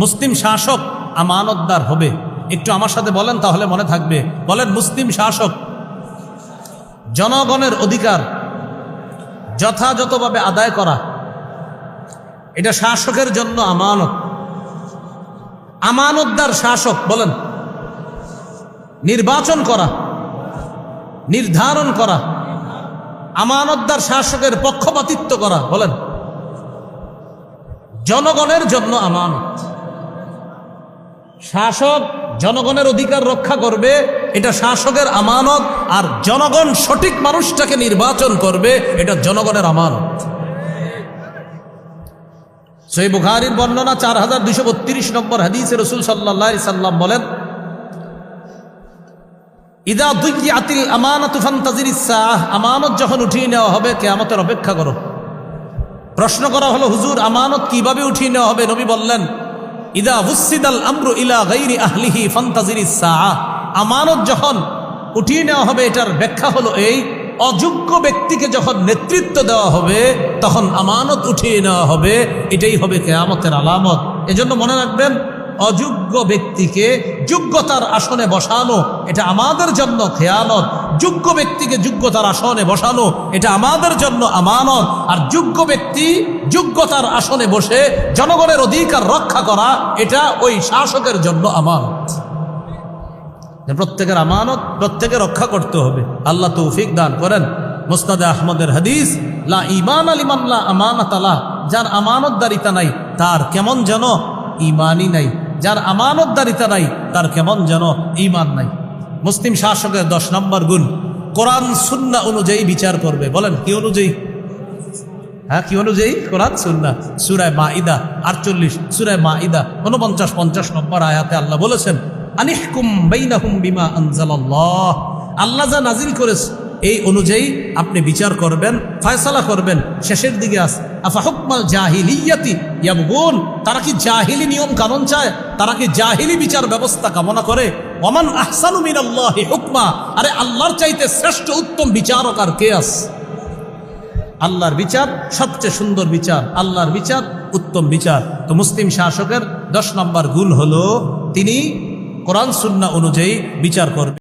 মুসলিম শাসক আমানতদার হবে। একটু আমার সাথে বলেন, তাহলে মনে থাকবে। বলেন, মুসলিম শাসক জনগণের অধিকার যথাযথভাবে আদায় করা, এটা শাসকের জন্য আমানত। আমানতদার শাসক, বলেন, নির্বাচন করা, নির্ধারণ করা, আমানতদার শাসকের পক্ষপাতিত্ব করা, বলেন, জনগণের জন্য আমানত। শাসক জনগণের অধিকার রক্ষা করবে, এটা শাসকের আমানত, আর জনগণ সঠিক মানুষটাকে নির্বাচন করবে, এটা জনগণের আমানত। সেই বুখারির বর্ণনা চার হাজার দুশো বত্রিশ নম্বর হাদিসে রসুল সাল্লাহ সাল্লাম বলেন, ইদা দুই আতিল আমানত ফান্তাজির ইসাহ আমানত যখন উঠিয়ে নেওয়া হবে, কেয়ামতের অপেক্ষা করো। প্রশ্ন করা হলো, হুজুর, আমানত কীভাবে উঠিয়ে নেওয়া হবে? নবী বললেন ইদা হুসিদাল আমরু ইলা গাইরি আহলিহি ফান্তাজির ইসাহ আমানত যখন উঠিয়ে নেওয়া হবে, এটার ব্যাখ্যা হলো এই, অযোগ্য ব্যক্তিকে যখন নেতৃত্ব দেওয়া হবে, তখন আমানত উঠিয়ে নেওয়া হবে, এটাই হবে কেয়ামতের আলামত। এজন্য মনে রাখবেন, অযোগ্য ব্যক্তিকে যোগ্যতার আসনে বসানো, এটা আমাদের জন্য খেয়ালত যোগ্য ব্যক্তিকে যোগ্যতার আসনে বসানো, এটা আমাদের জন্য আমানত। আর যোগ্য ব্যক্তি যোগ্যতার আসনে বসে জনগণের অধিকার রক্ষা করা, এটা ওই শাসকের জন্য আমানত। প্রত্যেকের আমানত, প্রত্যেকে রক্ষা করতে হবে। আল্লাহ তৌফিক দান করেন। মুস্তাদে আহমদের হাদিস, লা ইমান আলিমান লা আমানত আলা যার আমানতদারিতা নাই, তার কেমন যেন ইমানই নাই। যার আমানতদারিতা নাই, তার কেমন যেন ইমান নাই। মুসলিম শাসকের দশ নম্বর গুণ। কোরআন, সুন্না অনুযায়ী বিচার করবে। বলেন, কি অনুযায়ী? হ্যাঁ কি অনুযায়ী? কোরআন, সুন্না। সুরায় মা ইদা আটচল্লিশ। সুরায় মা ইদা উনপঞ্চাশ পঞ্চাশ নম্বর আয়াতে আল্লাহ বলেছেন, আনিহকুম বেইনাহুম বিমা আনজাল আল্লাহ যা নাজিল করেছে এই অনুযায়ী আপনি বিচার করবেন, ফয়সালা করবেন, শেষের দিকে আস, আফা হুকমাল জাহিলিয়াতি ইয়াবগুন, তারা কি জাহিলি নিয়ম কানুন চায়? তারা কি জাহিলি বিচার ব্যবস্থা কামনা করে? ওমান আহসানু মিনাল্লাহি হুকমা, আরে আল্লাহর চাইতে শ্রেষ্ঠ উত্তম বিচারক আর কে আছে আল্লাহর বিচার সবচেয়ে সুন্দর বিচার, আল্লাহর বিচার উত্তম বিচার। তো মুসলিম শাসকের দশ নম্বর গুণ হলো, তিনি কোরআন, সুন্না অনুযায়ী বিচার করবে।